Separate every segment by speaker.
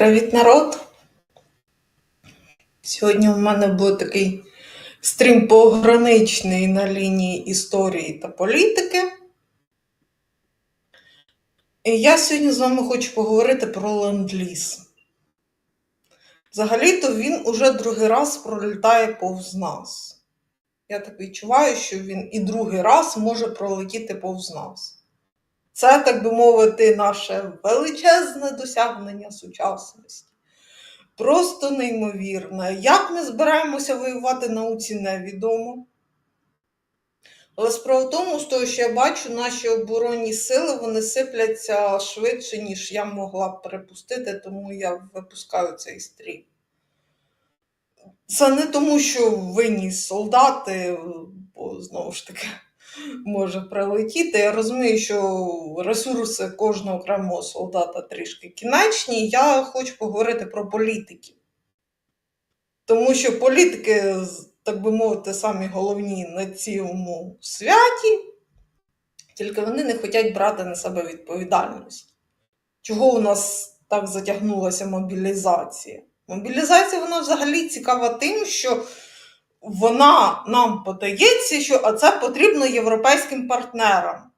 Speaker 1: Привіт, народ! Сьогодні у мене буде такий стрім пограничний на лінії історії та політики. І я сьогодні з вами хочу поговорити про ленд-ліз. Взагалі-то він уже другий раз пролітає повз нас. Я так відчуваю, що він і другий раз може пролетіти повз нас. Це, так би мовити, наше величезне досягнення сучасності. Просто неймовірне. Як ми збираємося воювати науці, невідомо. Але справа в тому, того, що я бачу, наші оборонні сили вони сипляться швидше, ніж я могла б припустити, тому я випускаю цей стрім. Це не тому, що винні солдати, бо знову ж таки може прилетіти. Я розумію, що ресурси кожного окремого солдата трішки кінечні. Я хочу поговорити про політиків. Тому що політики, так би мовити, самі головні на цьому святі, тільки вони не хочуть брати на себе відповідальність. Чого у нас так затягнулася мобілізація? Мобілізація вона взагалі цікава тим, що вона нам подається, що це потрібно європейським партнерам.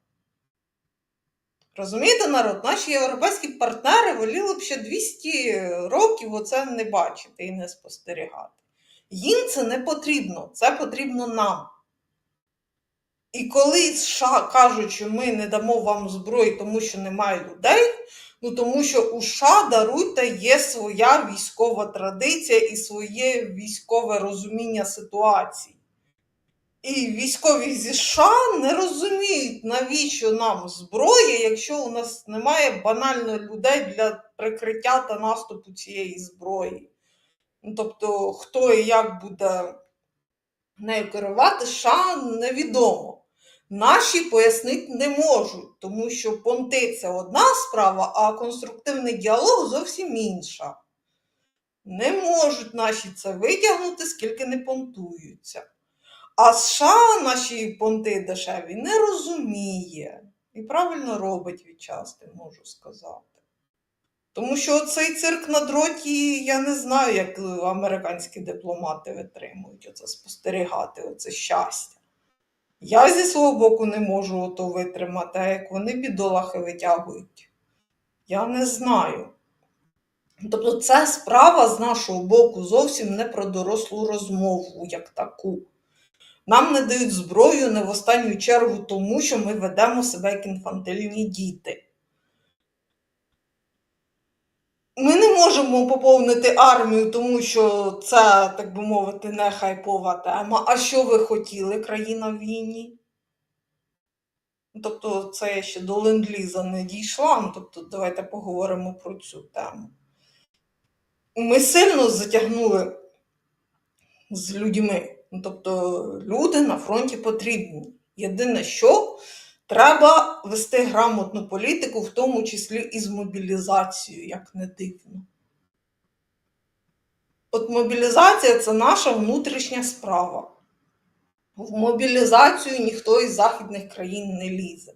Speaker 1: Розумієте, народ, наші європейські партнери воліли б ще 200 років оце не бачити і не спостерігати. Їм це не потрібно, це потрібно нам. І коли США кажуть, що ми не дамо вам зброї, тому що немає людей, ну тому що у США, даруйте, є своя військова традиція і своє військове розуміння ситуації. І військові зі США не розуміють, навіщо нам зброя, якщо у нас немає банально людей для прикриття та наступу цієї зброї. Ну, Тобто, хто і як буде нею керувати, США невідомо. Наші пояснити не можуть, тому що понти це одна справа, а конструктивний діалог зовсім інша. Не можуть наші це витягнути, скільки не понтуються. А США наші понти дешеві не розуміє. І правильно робить відчасти, можу сказати. Тому що цей цирк на дроті, я не знаю, як американські дипломати витримують оце спостерігати, оце щастя. Я зі свого боку не можу ото витримати, а як вони бідолахи витягують. Я не знаю. Тобто, це справа з нашого боку зовсім не про дорослу розмову, як таку. Нам не дають зброю не в останню чергу, тому що ми ведемо себе як інфантильні діти. Ми не можемо поповнити армію, тому що це, так би мовити, не хайпова тема. А що ви хотіли, країна в війні? Тобто, це я ще до ленд-ліза не дійшла. Ну, Тобто, давайте поговоримо про цю тему. Ми сильно затягнули з людьми. Ну, Тобто, люди на фронті потрібні. Єдине, що Треба вести грамотну політику, в тому числі і з мобілізацією, як не дивно. От мобілізація це наша внутрішня справа. В мобілізацію ніхто із західних країн не лізе.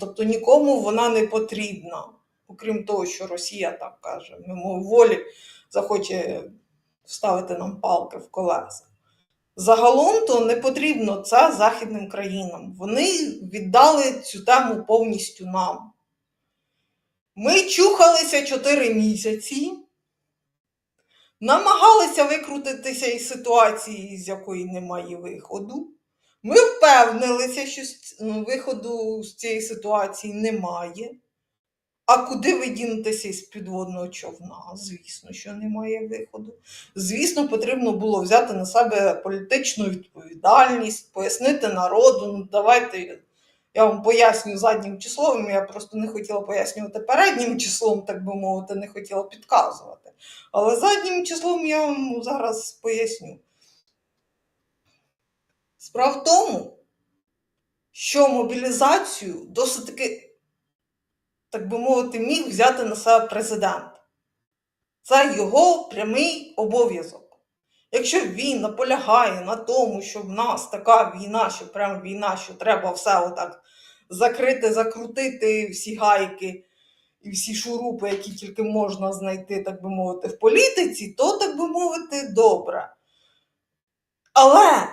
Speaker 1: Тобто нікому вона не потрібна, окрім того, що Росія так каже, мимо волі захоче вставити нам палки в колеса. Загалом то не потрібно це західним країнам. Вони віддали цю тему повністю нам. Ми чухалися 4 місяці, намагалися викрутитися із ситуації, з якої немає виходу. Ми впевнилися, що виходу з цієї ситуації немає. А куди ви дінетеся із підводного човна? Звісно, що немає виходу. Звісно, потрібно було взяти на себе політичну відповідальність, пояснити народу. Ну, давайте я вам поясню заднім числом. Я просто не хотіла пояснювати переднім числом, так би мовити, не хотіла підказувати. Але заднім числом я вам зараз поясню. Справа в тому, що мобілізацію досить таки так би мовити, міг взяти на себе президент. Це його прямий обов'язок. Якщо він наполягає на тому, що в нас така війна, що прям війна, що треба все отак закрити, закрутити всі гайки, і всі шурупи, які тільки можна знайти, так би мовити, в політиці, то, так би мовити, добре. Але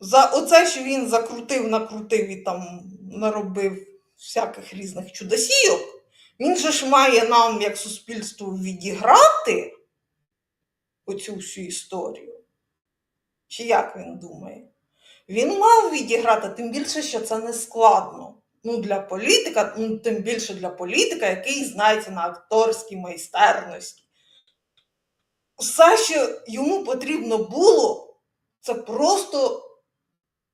Speaker 1: за оце, що він закрутив, накрутив і там наробив всяких різних чудосійок, він же ж має нам, як суспільству, відіграти оцю всю історію. Чи як він думає? Він мав відіграти, тим більше, що це не складно. Ну, для політика, ну, тим більше для політика, який знається на акторській майстерності. Все, що йому потрібно було, це просто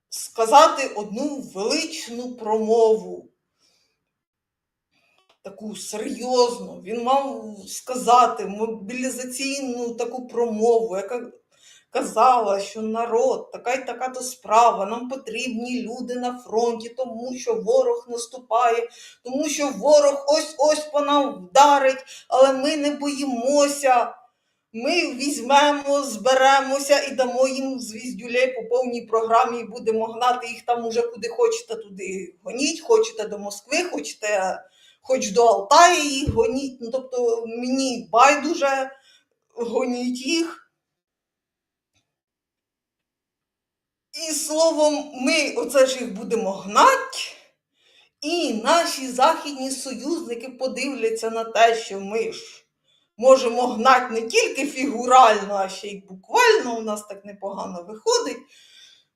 Speaker 1: сказати одну величну промову. Таку серйозну. Він мав сказати мобілізаційну таку промову, яка казала, що народ, така й така то справа, нам потрібні люди на фронті, тому що ворог наступає, тому що ворог ось-ось по нам вдарить, але ми не боїмося. Ми візьмемо, зберемося і дамо їм звіздюлей по повній програмі і будемо гнати їх там уже куди хочете туди гоніть, хочете до Москви, хочете хоч до Алтая їх гоніть. Ну, тобто мені байдуже гоніть їх. І словом, ми оце ж їх будемо гнати, і наші західні союзники подивляться на те, що ми ж можемо гнати не тільки фігурально, а ще й буквально, у нас так непогано виходить.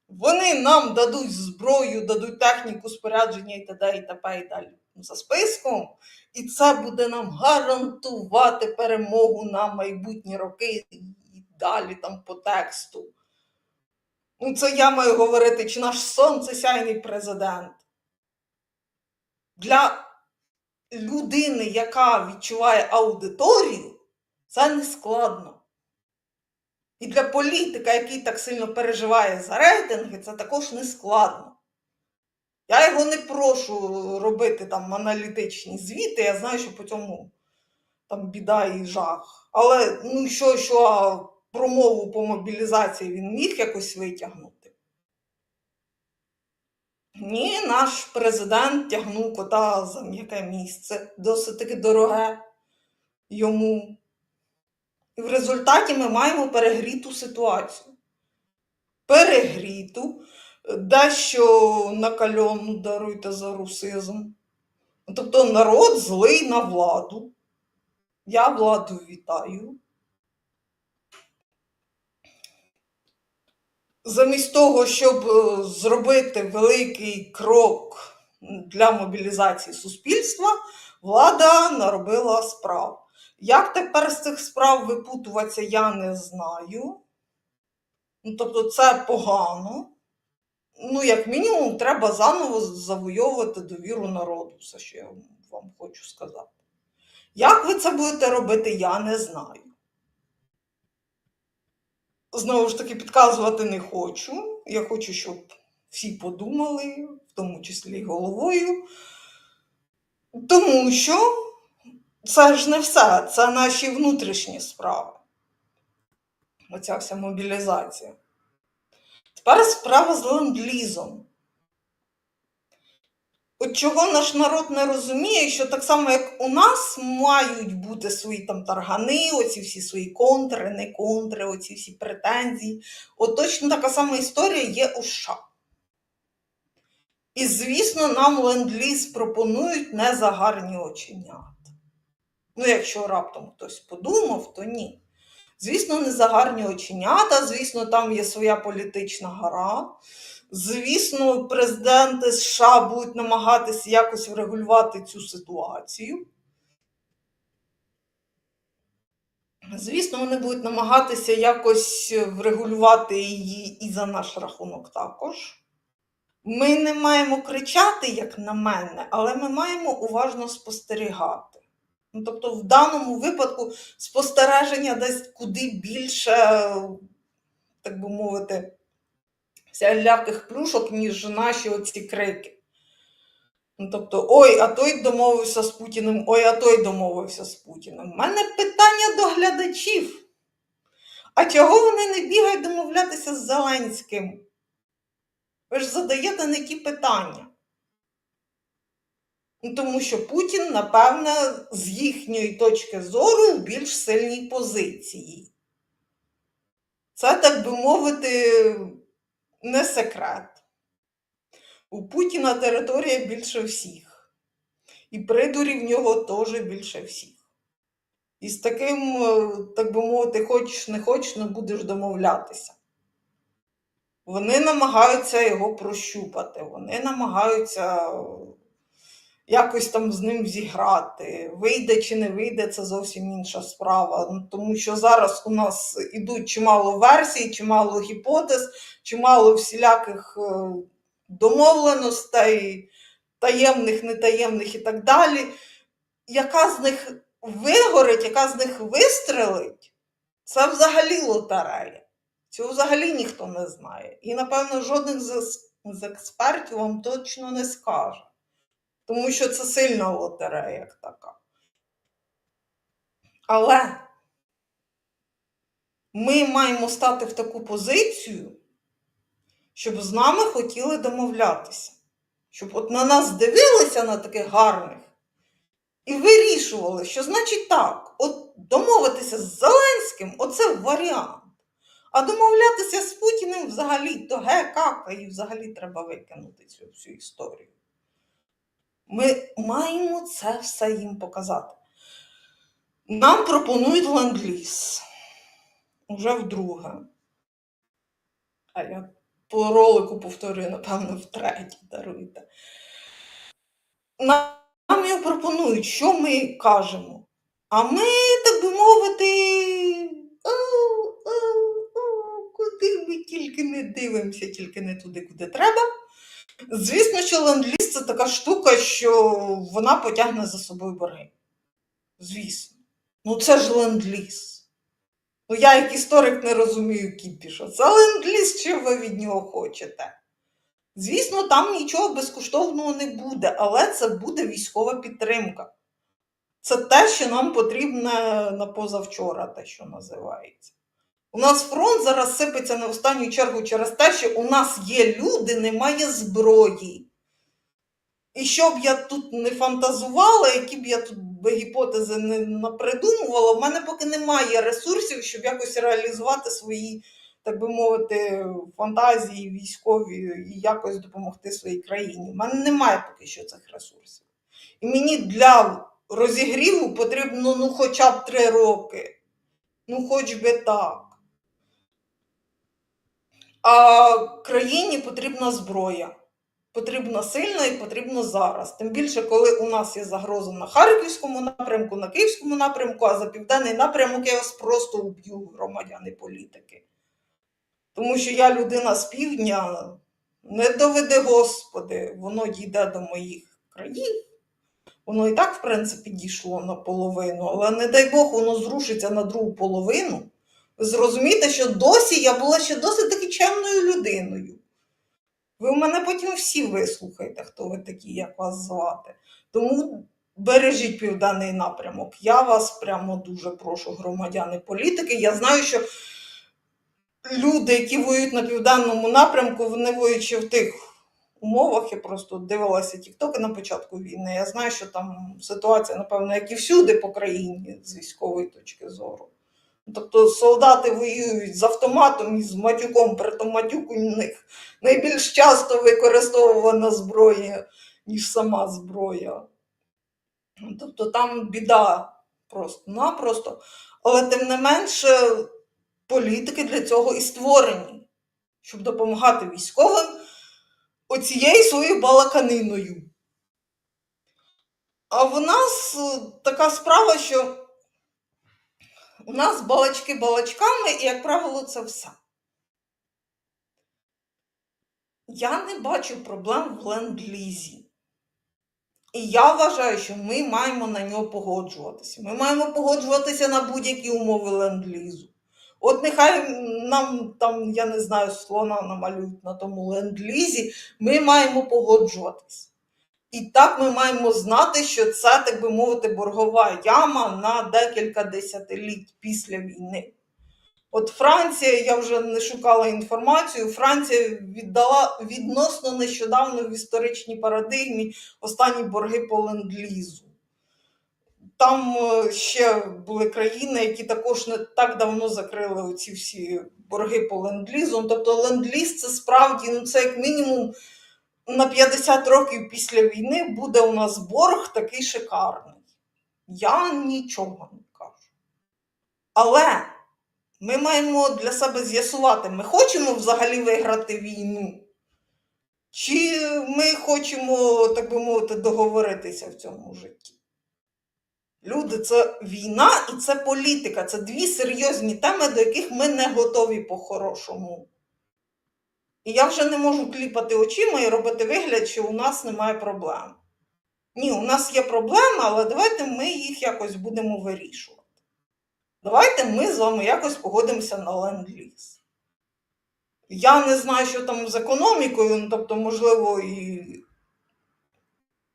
Speaker 1: Вони нам дадуть зброю, дадуть техніку, спорядження і т.д. і т.п. і далі за списком. І це буде нам гарантувати перемогу на майбутні роки і далі там по тексту. Ну, це я маю говорити, чи наш сонцесяйний президент. Для людини, яка відчуває аудиторію, це не складно. І для політика, який так сильно переживає за рейтинги, це також не складно. Я його не прошу робити там аналітичні звіти, я знаю, що по цьому там біда і жах. Але ну що, що промову по мобілізації він міг якось витягнути? Ні, наш президент тягнув кота за м'яке місце, досить таки дороге йому. І в результаті ми маємо перегріту ситуацію. Перегріту, дещо накальону даруйте за русизм. Тобто народ злий на владу. Я владу вітаю. Замість того, щоб е, зробити великий крок для мобілізації суспільства, влада наробила справ. Як тепер з цих справ випутуватися, я не знаю. Ну, тобто, це погано. Ну, як мінімум, треба заново завойовувати довіру народу, все, що я вам хочу сказати. Як ви це будете робити, я не знаю. Знову ж таки, підказувати не хочу. Я хочу, щоб всі подумали, в тому числі й головою. Тому що це ж не все, це наші внутрішні справи. Оця вся мобілізація. Тепер справа з ленд-лізом. От чого наш народ не розуміє, що так само, як у нас мають бути свої там таргани, оці всі свої контри, не контри, оці всі претензії. От точно така сама історія є у США. І, звісно, нам ленд-ліз пропонують не за гарні оченята. Ну, якщо раптом хтось подумав, то ні. Звісно, не за оченята, звісно, там є своя політична гра. Звісно, президенти США будуть намагатися якось врегулювати цю ситуацію. Звісно, вони будуть намагатися якось врегулювати її і за наш рахунок також. Ми не маємо кричати, як на мене, але ми маємо уважно спостерігати. Ну, тобто, в даному випадку спостереження дасть куди більше, так би мовити, всіляких плюшок, ніж наші оці крики. Ну, тобто, ой, а той домовився з Путіним, ой, а той домовився з Путіним. У мене питання до глядачів. А чого вони не бігають домовлятися з Зеленським? Ви ж задаєте не ті питання. Тому що Путін, напевне, з їхньої точки зору в більш сильній позиції. Це, так би мовити, не секрет. У Путіна територія більше всіх. І придурів в нього теж більше всіх. І з таким, е, так би мовити, хочеш не хочеш, не будеш домовлятися. Вони намагаються його прощупати, вони намагаються якось там з ним зіграти. Вийде чи не вийде, це зовсім інша справа. Ну, Тому що зараз у нас ідуть чимало версій, чимало гіпотез, чимало всіляких е, домовленостей, таємних, нетаємних і так далі. Яка з них вигорить, яка з них вистрелить, це взагалі лотерея. Цього взагалі ніхто не знає. І, напевно, жоден з, з експертів вам точно не скаже. Тому що це сильна лотерея як така. Але ми маємо стати в таку позицію, щоб з нами хотіли домовлятися. Щоб от на нас дивилися на таких гарних і вирішували, що значить так, от домовитися з Зеленським оце варіант. А домовлятися з Путіним взагалі то ге, кака, і взагалі треба викинути цю всю історію. Ми маємо це все їм показати. Нам пропонують ленд-ліз. Уже вдруге. А я по ролику повторюю, напевно, втретє, даруйте. Нам його пропонують, що ми кажемо. А ми, так би мовити, «Ау, ау, ау, куди ми тільки не дивимося, тільки не туди, куди треба. Звісно, що ленд-ліз це така штука, що вона потягне за собою борги. Звісно. Ну це ж ленд-ліз. Ну, я як історик не розумію кіпіша. Це ленд-ліз, що ви від нього хочете. Звісно, там нічого безкоштовного не буде, але це буде військова підтримка. Це те, що нам потрібно на позавчора, те, що називається. У нас фронт зараз сипеться в останню чергу через те, що у нас є люди, немає зброї. І що б я тут не фантазувала, які б я тут гіпотези не напридумувала, в мене поки немає ресурсів, щоб якось реалізувати свої, так би мовити, фантазії військові і якось допомогти своїй країні. У мене немає поки що цих ресурсів. І мені для розігріву потрібно ну, хоча б три роки. Ну, хоч би так. А країні потрібна зброя. Потрібна сильна і потрібно зараз. Тим більше, коли у нас є загроза на Харківському напрямку, на Київському напрямку, а за південний напрямок я вас просто уб'ю, громадяни політики. Тому що я людина з півдня, не доведе Господи, воно дійде до моїх країв. Воно і так, в принципі, дійшло наполовину, але не дай Бог, воно зрушиться на другу половину. Ви зрозумієте, що досі я була ще досить таки чемною людиною. Ви мене потім всі вислухаєте, хто ви такі, як вас звати. Тому бережіть південний напрямок. Я вас прямо дуже прошу, громадяни політики. Я знаю, що люди, які воюють на південному напрямку, вони воюючи в тих умовах. Я просто дивилася тіктоки на початку війни. Я знаю, що там ситуація, напевно, як і всюди по країні з військової точки зору. Тобто солдати воюють з автоматом і з матюком, при тому матюк у них найбільш часто використовувана зброя, ніж сама зброя. Тобто там біда просто-напросто. Але тим не менше, політики для цього і створені, щоб допомагати військовим оцією своєю балаканиною. А в нас е, така справа, що у нас балачки балачками, і, як правило, це все. Я не бачу проблем в ленд-лізі. І я вважаю, що ми маємо на нього погоджуватися. Ми маємо погоджуватися на будь-які умови ленд-лізу. От нехай нам там, я не знаю, слона намалюють на тому ленд-лізі, ми маємо погоджуватися. І так ми маємо знати, що це, так би мовити, боргова яма на декілька десятиліть після війни. От Франція, я вже не шукала інформацію. Франція віддала відносно нещодавно в історичній парадигмі останні борги по ленд-лізу. Там е, ще були країни, які також не так давно закрили оці всі борги по ленд-лізу. Тобто ленд-ліз це справді ну, це як мінімум на 50 років після війни буде у нас борг такий шикарний. Я нічого не кажу. Але ми маємо для себе з'ясувати, ми хочемо взагалі виграти війну, чи ми хочемо, так би мовити, договоритися в цьому житті. Люди, це війна і це політика. Це дві серйозні теми, до яких ми не готові по-хорошому. І я вже не можу кліпати очима і робити вигляд, що у нас немає проблем. Ні, у нас є проблеми, але давайте ми їх якось будемо вирішувати. Давайте ми з вами якось погодимося на ленд-ліз. Я не знаю, що там з економікою, ну, тобто, можливо, і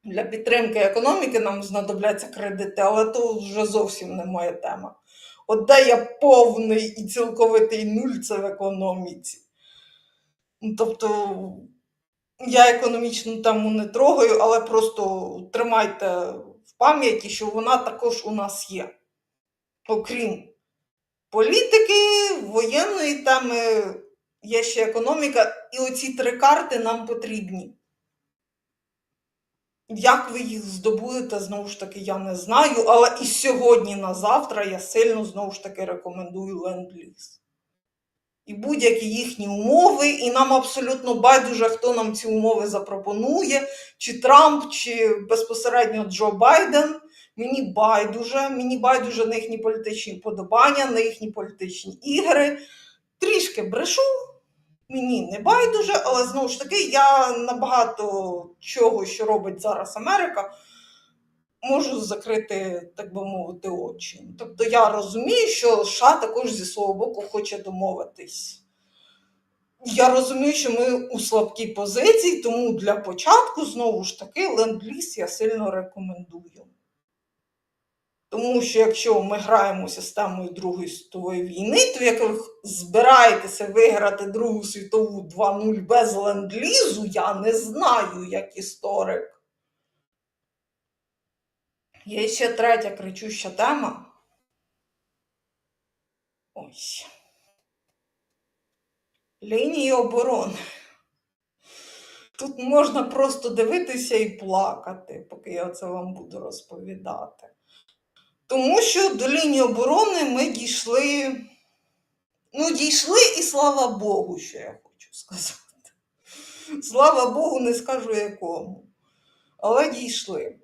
Speaker 1: для підтримки економіки нам знадобляться кредити, але то вже зовсім не моя тема. От де я повний і цілковитий нуль це в економіці. Тобто, я економічну тему не трогаю, але просто тримайте в пам'яті, що вона також у нас є. Окрім політики, воєнної теми, є ще економіка, і оці три карти нам потрібні. Як ви їх здобудете, знову ж таки, я не знаю, але і сьогодні на завтра я сильно знову ж таки рекомендую ленд-ліз. І будь-які їхні умови, і нам абсолютно байдуже, хто нам ці умови запропонує, чи Трамп, чи безпосередньо Джо Байден. Мені байдуже, мені байдуже на їхні політичні вподобання, на їхні політичні ігри. Трішки брешу, мені не байдуже, але знову ж таки, я набагато чого, що робить зараз Америка, можу закрити, так би мовити, очі. Тобто я розумію, що США також зі свого боку хоче домовитись. Я розумію, що ми у слабкій позиції, тому для початку, знову ж таки, ленд-ліз я сильно рекомендую. Тому що якщо ми граємо системою Другої світової війни, то як ви збираєтеся виграти Другу світову 2-0 без ленд-лізу, я не знаю як історик. Є ще третя кричуща тема. Ось. Лінії оборони. Тут можна просто дивитися і плакати, поки я це вам буду розповідати. Тому що до лінії оборони ми дійшли. Ну, дійшли, і слава Богу, що я хочу сказати. Слава Богу, не скажу якому. Але дійшли.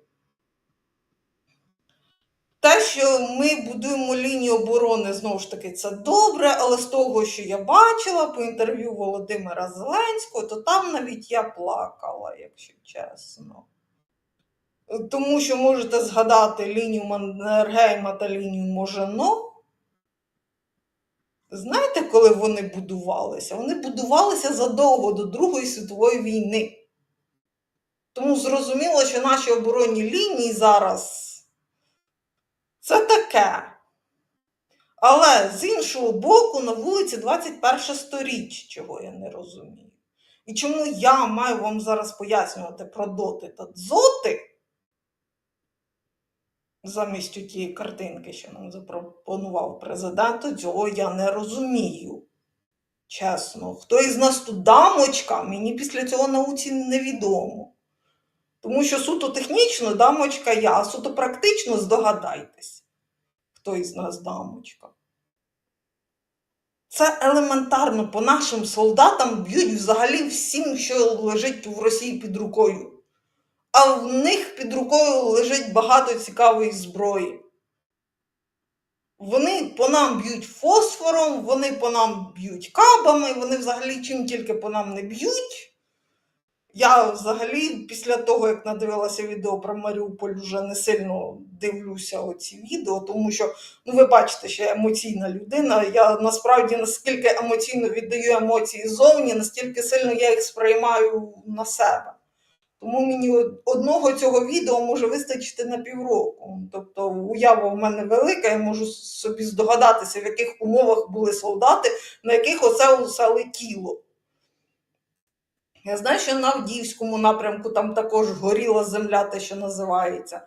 Speaker 1: Те, що ми будуємо лінію оборони, знову ж таки, це добре, але з того, що я бачила по інтерв'ю Володимира Зеленського, то там навіть я плакала, якщо чесно. Тому що можете згадати лінію Маннергейма та лінію Можено. Знаєте, коли вони будувалися? Вони будувалися задовго до Другої світової війни. Тому зрозуміло, що наші оборонні лінії зараз таке. Але з іншого боку, на вулиці 21 сторіч, чого я не розумію. І чому я маю вам зараз пояснювати про доти та дзоти, замість тієї картинки, що нам запропонував президент, цього я не розумію. Чесно, хто із нас тут дамочка, мені після цього науці невідомо. Тому що суто технічно дамочка я, а суто практично здогадайтесь, хто із нас дамочка. Це елементарно по нашим солдатам б'ють взагалі всім, що лежить в Росії під рукою. А в них під рукою лежить багато цікавої зброї. Вони по нам б'ють фосфором, вони по нам б'ють кабами, вони взагалі чим тільки по нам не б'ють. Я взагалі, після того, як надивилася відео про Маріуполь, вже не сильно дивлюся оці відео, тому що, ну, ви бачите, що я емоційна людина. Я насправді наскільки емоційно віддаю емоції зовні, настільки сильно я їх сприймаю на себе. Тому мені одного цього відео може вистачити на півроку. Тобто уява в мене велика, я можу собі здогадатися, в яких умовах були солдати, на яких оце усе летіло. Я знаю, що на Авдіївському напрямку там також горіла земля, те, що називається,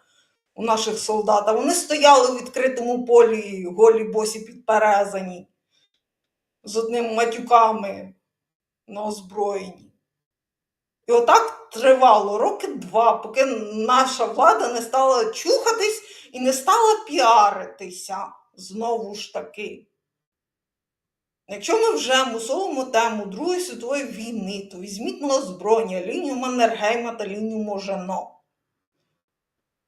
Speaker 1: у наших солдат. Вони стояли у відкритому полі, голі босі підперезані, з одним матюками на озброєнні. І отак тривало роки два, поки наша влада не стала чухатись і не стала піаритися знову ж таки. Якщо ми вже мусолимо тему Другої світової війни, то візьміть на озброєння лінію Маннергейма та лінію Можено.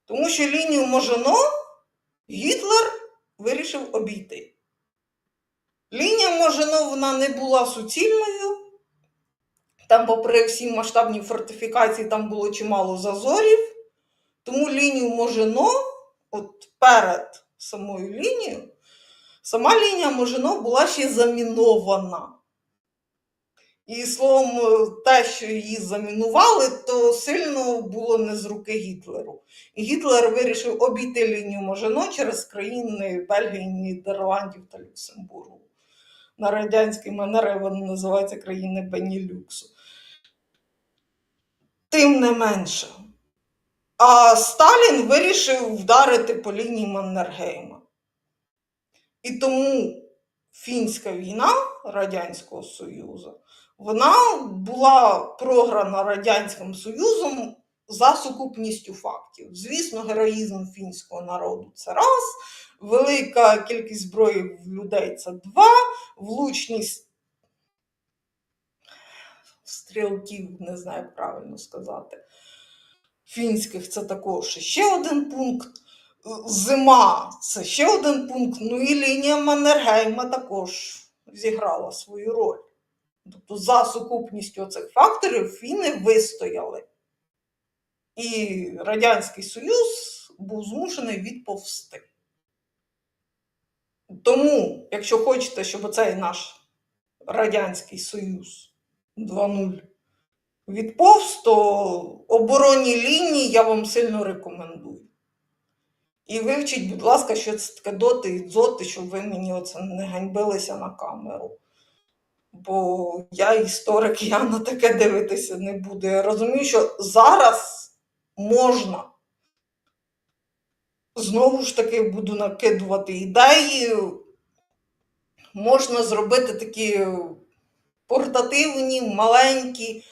Speaker 1: Тому що лінію Можено Гітлер вирішив обійти. Лінія Можено вона не була суцільною. Там, попри всі масштабні фортифікації, там було чимало зазорів. Тому лінію Можино, от перед самою лінією, сама лінія Можино була ще замінована. І словом, е, те, що її замінували, то сильно було не з руки Гітлеру. І Гітлер вирішив обійти лінію Можино через країни Бельгії, Нідерландів та Люксембургу. На радянській манері вони називаються країни Бенілюксу. Тим не менше. А Сталін вирішив вдарити по лінії Маннергейма. І тому фінська війна Радянського Союзу вона була програна Радянським Союзом за сукупністю фактів. Звісно, героїзм фінського народу це раз, велика кількість зброї в людей це два, влучність стрілків, не знаю, як правильно сказати. Фінських це також ще один пункт. Зима це ще один пункт. Ну і лінія Маннергейма також зіграла свою роль. Тобто, за сукупністю цих факторів фіни вистояли. І Радянський Союз був змушений відповсти. Тому, якщо хочете, щоб цей наш Радянський Союз 2.0 відповз, то оборонні лінії я вам сильно рекомендую. І вивчіть, будь ласка, що це таке доти і дзоти, щоб ви мені оце не ганьбилися на камеру. Бо я історик, я на таке дивитися не буду. Я розумію, що зараз можна. Знову ж таки буду накидувати ідеї. Можна зробити такі портативні, маленькі.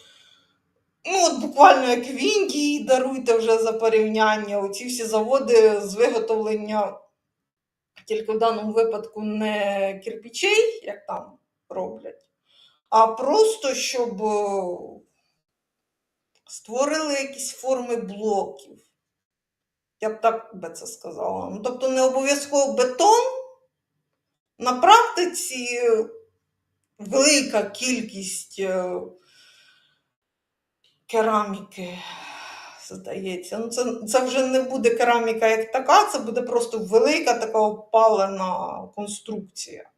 Speaker 1: Ну, от буквально як в Індії, даруйте вже за порівняння. Оці всі заводи з виготовлення, тільки в даному випадку не кирпичей, як там роблять, а просто щоб е, створили якісь форми блоків. Я б так би це сказала. Ну, тобто не обов'язково бетон. На практиці велика кількість е, кераміки, здається. Ну, це, це вже не буде кераміка як така, це буде просто велика така опалена конструкція.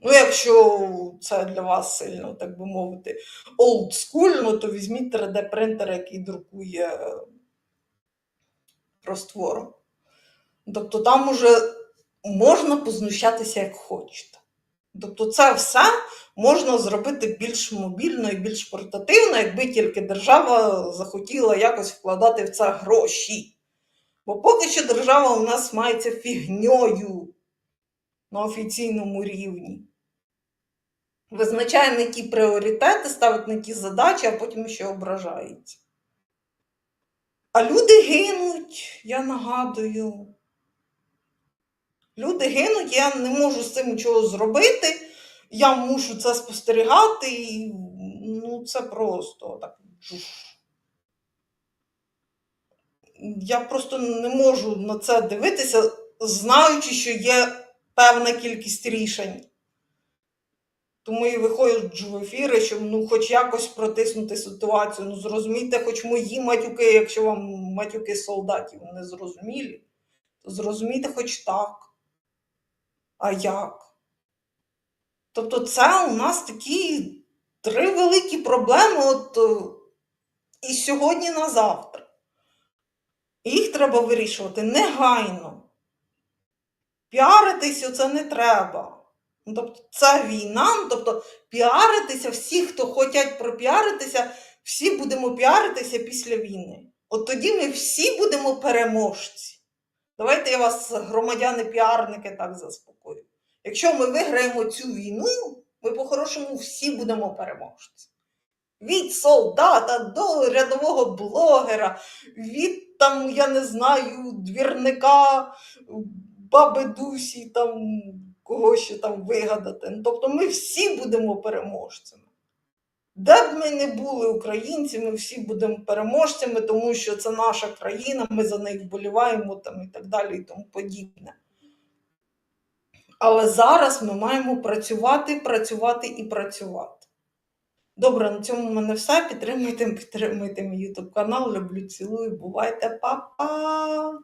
Speaker 1: Ну, якщо це для вас сильно, так би мовити, олдскульно, то візьміть 3D-принтер, який друкує е. Тобто там уже можна познущатися як хочете. Тобто це все можна зробити більш мобільно і більш портативно, якби тільки держава захотіла якось вкладати в це гроші. Бо поки що держава у нас мається фігньою на офіційному рівні. Визначає не ті пріоритети, ставить не ті задачі, а потім ще ображається. А люди гинуть, я нагадую. Люди гинуть, я не можу з цим нічого зробити. Я мушу це спостерігати, і ну, це просто так. Я просто не можу на це дивитися, знаючи, що є певна кількість рішень. Тому і виходжу в ефіри, щоб ну, хоч якось протиснути ситуацію. Ну, зрозумійте, хоч мої матюки, якщо вам матюки солдатів не зрозумілі, то зрозумійте хоч так. А як? Тобто, це у нас такі три великі проблеми. От, е, і сьогодні на завтра. Їх треба вирішувати негайно. Піаритись оце не треба. Ну, Тобто це війна, ну, тобто піаритися, всі, хто хочуть пропіаритися, всі будемо піаритися після війни. От тоді ми всі будемо переможці. Давайте я вас, громадяни-піарники, так заспокою. Якщо ми виграємо цю війну, ми по-хорошому всі будемо переможці. Від солдата до рядового блогера, від там, я не знаю, двірника, баби Дусі, там, кого ще там вигадати. Ну, Тобто ми всі будемо переможцями. Де б ми не були українці, ми всі будемо переможцями, тому що це наша країна, ми за неї вболіваємо там, і так далі, і тому подібне. Але зараз ми маємо працювати, працювати і працювати. Добре, на цьому в мене все. Підтримуйте, підтримуйте мій YouTube канал. Люблю, цілую. Бувайте, па-па!